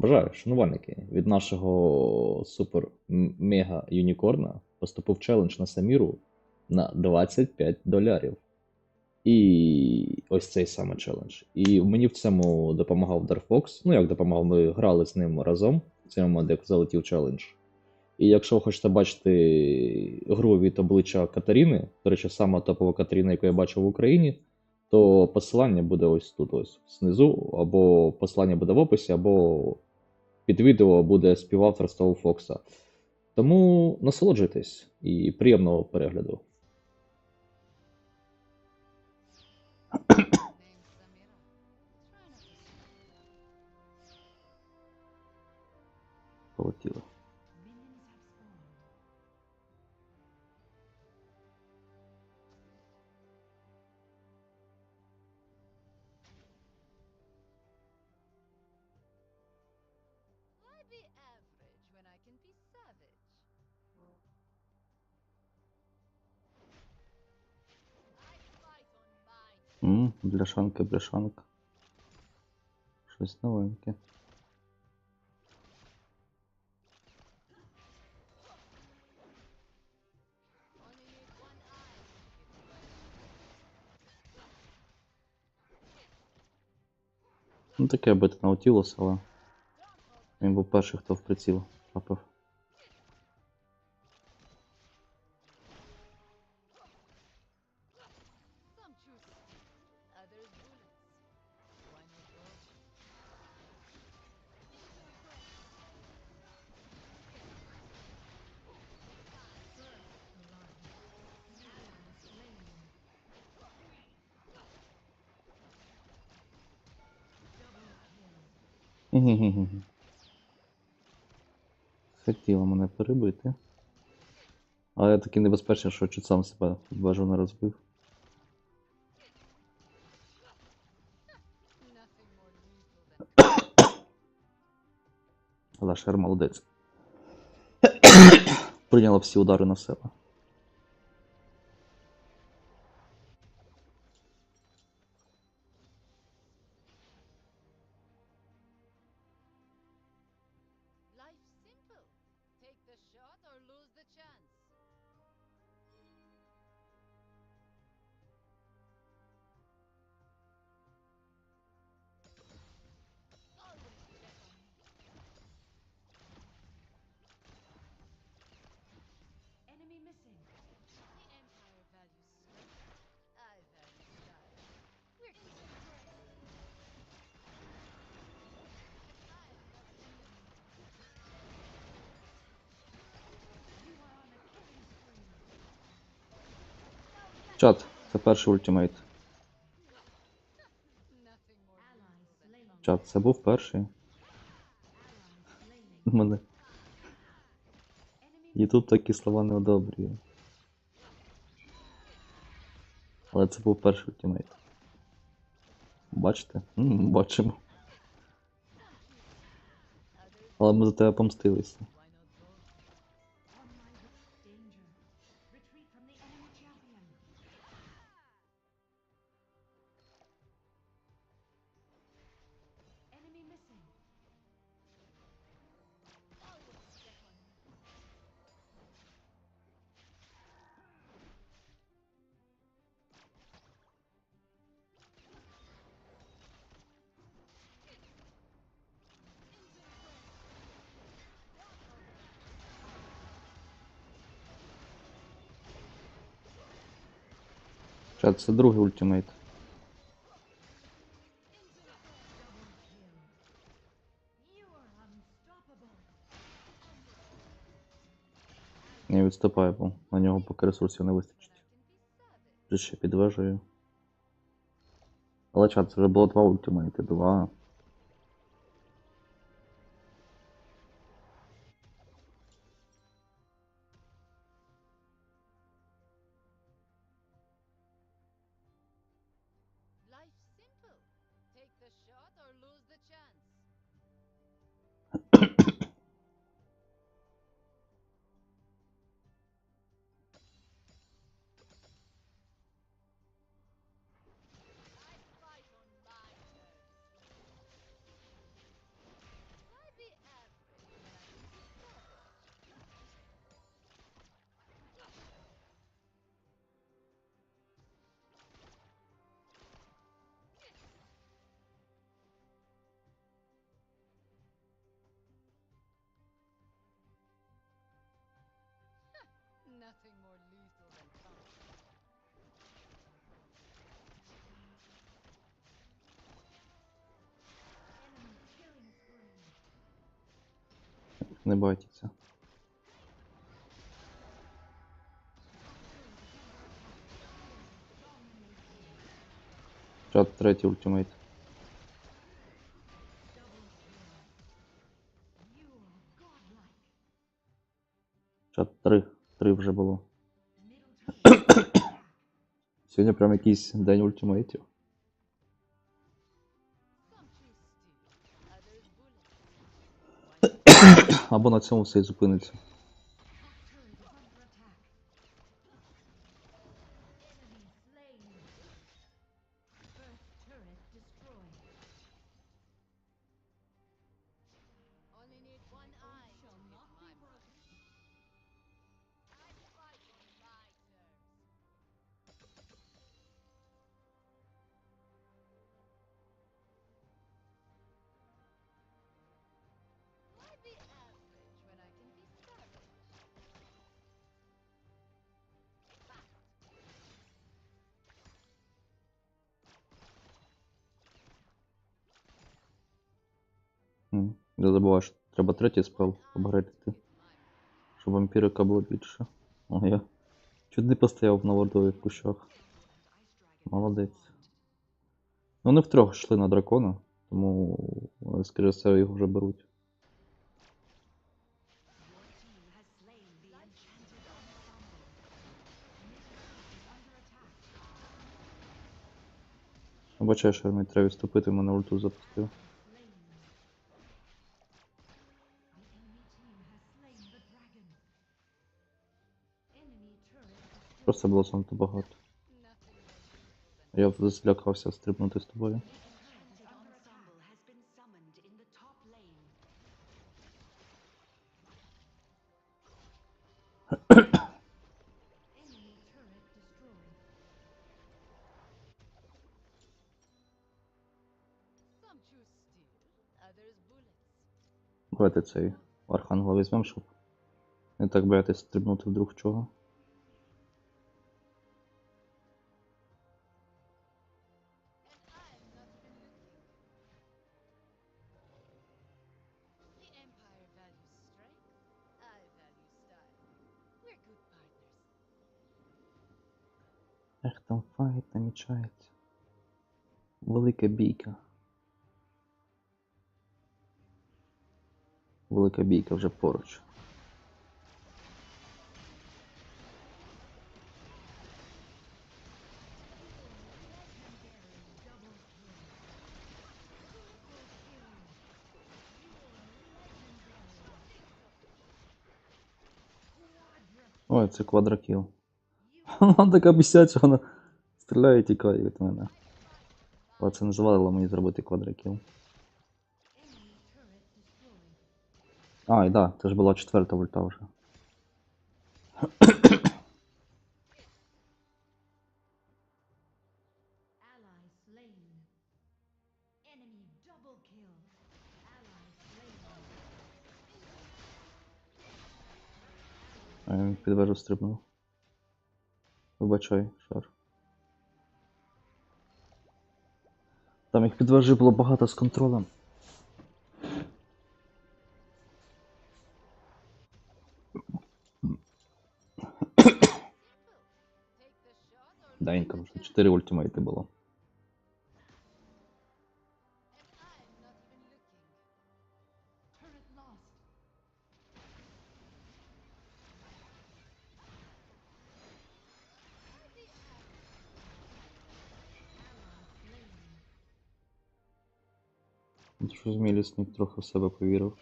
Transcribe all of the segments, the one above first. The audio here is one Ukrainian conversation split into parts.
Бажаю, шанувальники, від нашого супер-мега-юнікорна поступив челендж на Саміру на 25 долярів. І ось цей саме челендж. І мені в цьому допомагав Дарфокс. Ну, як допомагав, ми грали з ним разом в момент, як залетів челендж. І якщо ви хочете бачити гру від обличчя Катерини, до речі, сама топова Катерина, яку я бачив в Україні, то посилання буде ось тут, ось знизу, або посилання буде в описі, або під відео буде співавторство у Фокса. Тому насолоджуйтесь і приємного перегляду. Полетіло. М, бляшанка, бляшанка. Щось новеньке. only need one eye. Ну таке бити Наутілус, але він був перший, хто в приціл трапив. Гі-гі-гі-гі. Мене перебити. Але я такий небезпечний, що чуть сам себе бажано розбив. Nothing more lethal than Але Шер молодець. Прийняла всі удари на себе. Чат, це перший ультимейт. Чат, це був перший. Мене. Ютуб такі слова не одобрює. Але це був перший ультимейт. Бачите? М, Бачимо. Але ми за тебе помстилися. Чат, це другий ультимейт. Я відступаю, бо на нього поки ресурсів не вистачить. Ще підвежую. Але чат, це вже було два ультимейти, два. Nothing more lethal than. Не байтеся. Чат третій ультимейт. Чат 3. 3 вже було. Сьогодні прям якийсь день ультимейтів. Або на цьому все і зупиниться. Не забувай, що треба третій спел апгрейдити, щоб вампірика було більше. О, я чуть не постояв на вордових кущах. Молодець. Ну, вони втрьох йшли на дракона, тому, е, скоріше все, його вже беруть. Бачаю, що мені треба відступити, мене ульту запустив. Просто було занадто багато. Я злякався стрибнути з тобою. Давайте цей архангела візьмемо, щоб не так боятись стрибнути вдруг чого. Намічається. Велика бійка. Велика бійка вже поруч. Ой, це квадракіл. Вона така бісяча, вона стріляє і тікає від мене. Але не завадило мені зробити destroyed. А, і да, це ж була четверта ульта вже. А стрибнув. Вибачай, шар. Там їх під вежею було багато з контролем. Данька, вже 4 ультимейти було. Щось мій лісник трохи в себе повірив.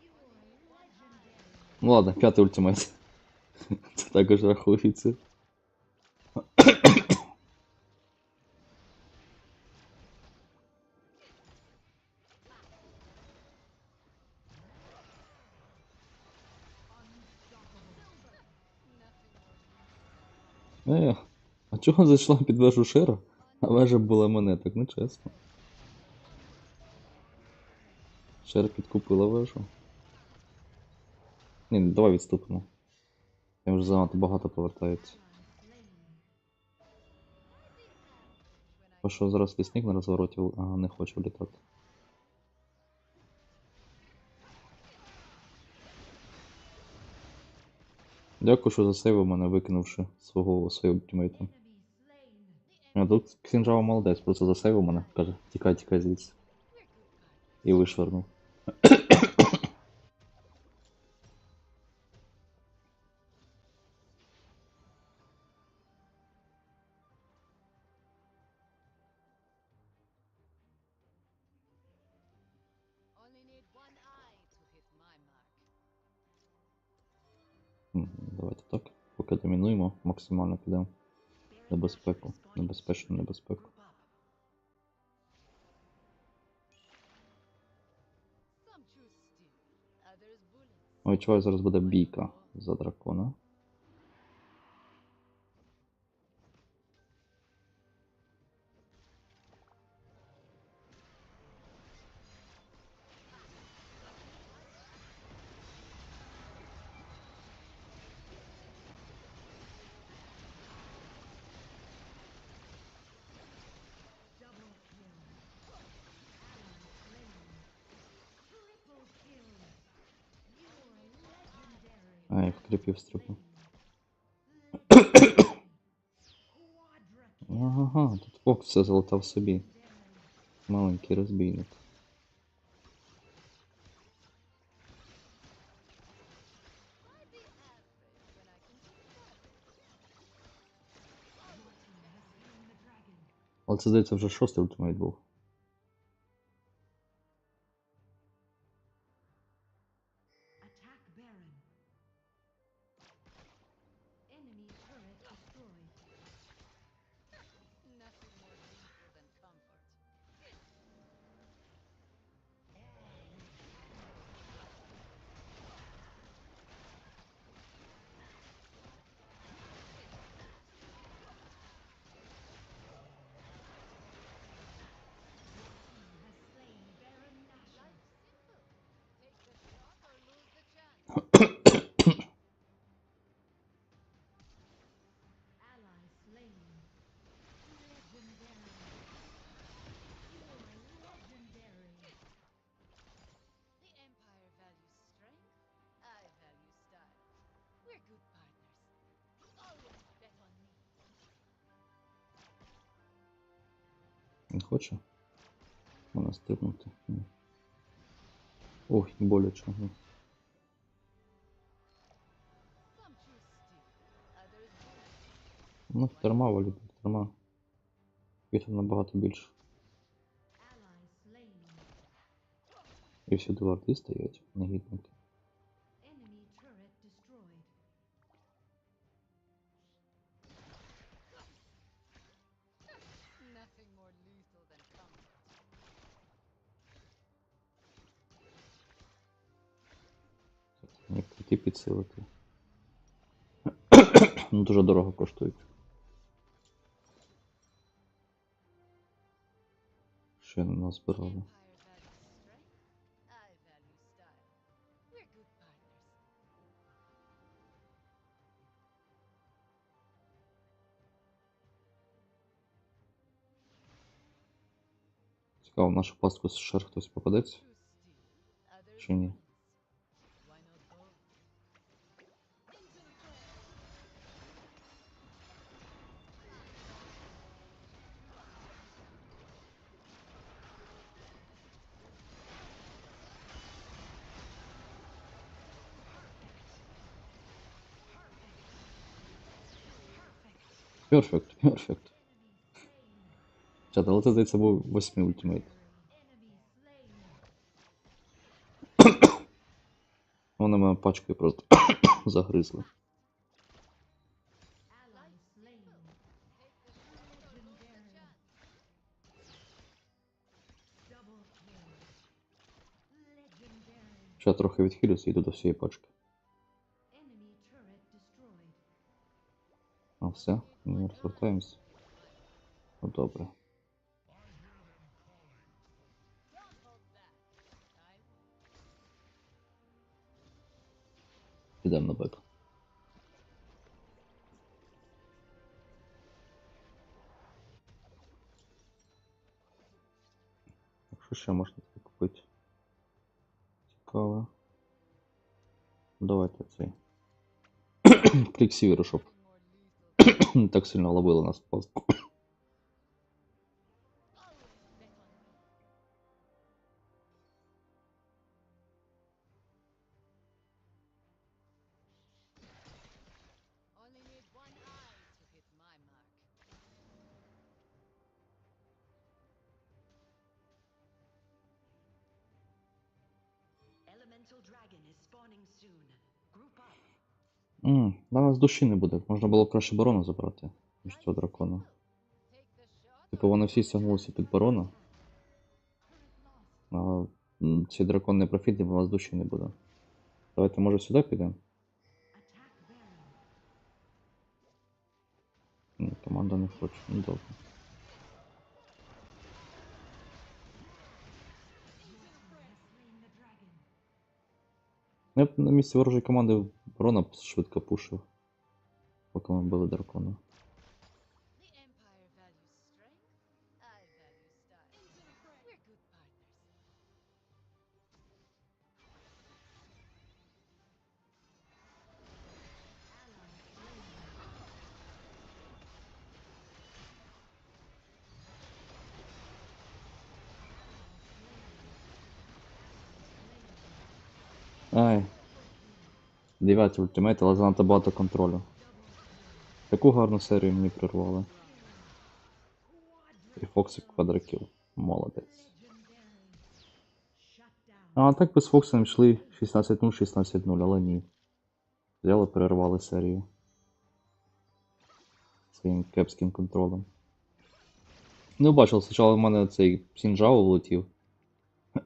You are legendary. Ну ладно, п'ятий ультимейт. Це також рахується. Чого зайшла під вежу Шера? А вежа була мене, так нечесно. Шер підкупила вежу. Ні, давай відступимо. Там вже занадто багато повертається. Бо що зараз лісник на розвороті а, не хоче влітати. Дякую, що засейвив мене, викинувши свого свого тімейта. А тут Ксінжава молодець, просто засейвив мене, каже, тікай, тікай звідси. І вишвернув. Only need one eye to hit my mark. М, Давайте так. Поки домінуємо, максимально підемо. Небезпеку. Небезпечну небезпеку. Ой, чувак, зараз буде бійка за дракона. legendary. А, я в кріпів стрибну. Quadra kill. Ага, тут Фокс все залутав собі. Маленький розбійник. Why be average when I can be better? Your team has slain the dragon. Але це здається вже шостий ультимейт був. Він хоче? Мене стрибнути. Ні. Ох, боляче. ну. Терма валю, терма. Там набагато більше. І всюди варти стоять, негідники. Підсилити. Ну, дуже дорого коштують. Ще не назбирали. Цікаво, в нашу пастку шер хтось попадеться? Чи ні? Перфект, перфект. Чат, але це здається був восьмий ультимейт. Enemy slain. Вони мене пачкою просто загризли. Ще трохи відхилюся і йду до всієї пачки. все, ми розвертаємось. Ну добре. Підемо на бек. Что еще можно купить? купити? Давайте цей. Клік сіверу, щоб так сильно ловили нас Ммм, на нас душі не буде. Можна було б краще барона забрати, ніж цього дракона. Take the shot. Типу вони всі стягнулися під барона, а м, цей дракон не профітний, бо у нас душі не буде. Давайте, може, сюди підемо? Attack Baron. Ні, команда не хоче. Ну добре. Я б на місці ворожої команди Рона швидко пушив, поки ми били дракона. Ай. Дев'ятий ультимейт, але занадто багато контролю. Таку гарну серію мені прирвали. І Фоксик квадрокіл. Молодець. А так би з Фоксом йшли 16-0, 16-0, але ні. Взяли, перервали серію. Своїм кепським контролем. Ну, бачив, спочатку в мене цей Сінджао влетів.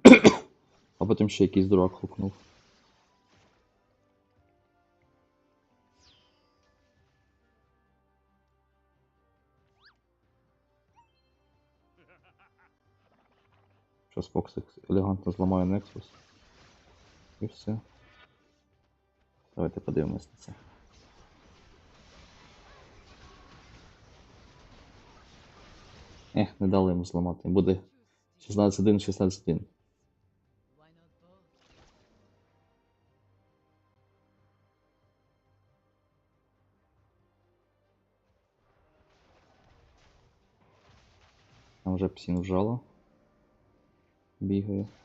а потім ще якийсь дурак хукнув. Зараз Фоксик елегантно зламає Nexus. І все. Давайте подивимось на це. Ех, не дали йому зламати. Буде 16-1, 16-1. Why not both? Там вже псін вжало. Бігає. Nothing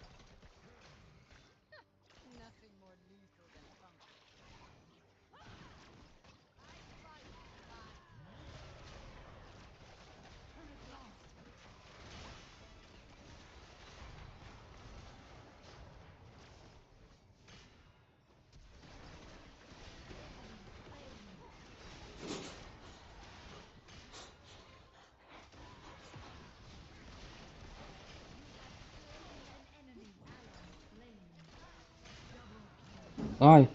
Ай!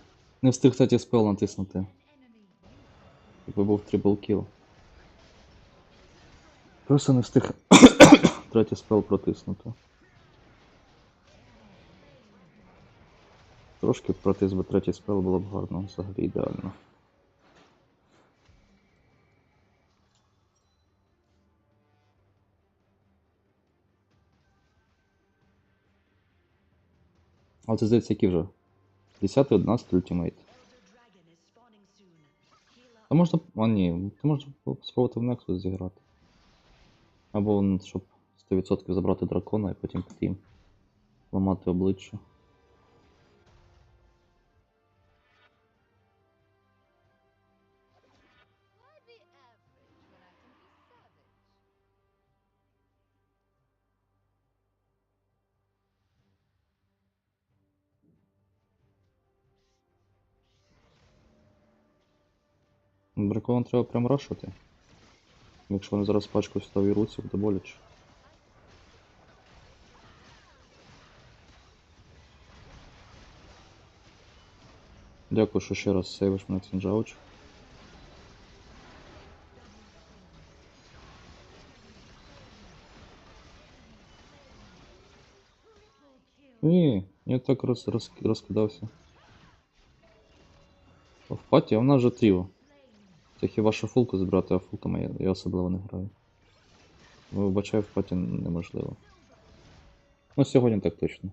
Не встиг, кстати, спел натиснути. Якби був трипл кіл. Просто не встиг третій спел протиснути. Трошки протис би третій спел було б гарно, взагалі ідеально. Але це здається, які вже? 10 11 ультимейт. Та можна. А ні, ти можеш спробувати в Nexus зіграти. Або щоб 100% забрати дракона і потім потім ламати обличчя. Дракона треба прям рашити. Якщо вони зараз пачку сюди віруться, буде боляче. Дякую, що ще раз сейвиш мене Ксінджауч. Ні, я так роз, роз, розкидався. В паті, а в нас же тріо. Це хіба що фулку збирати, а фулками я, особливо не граю. Вибачаю, потім неможливо. Ну, сьогодні так точно.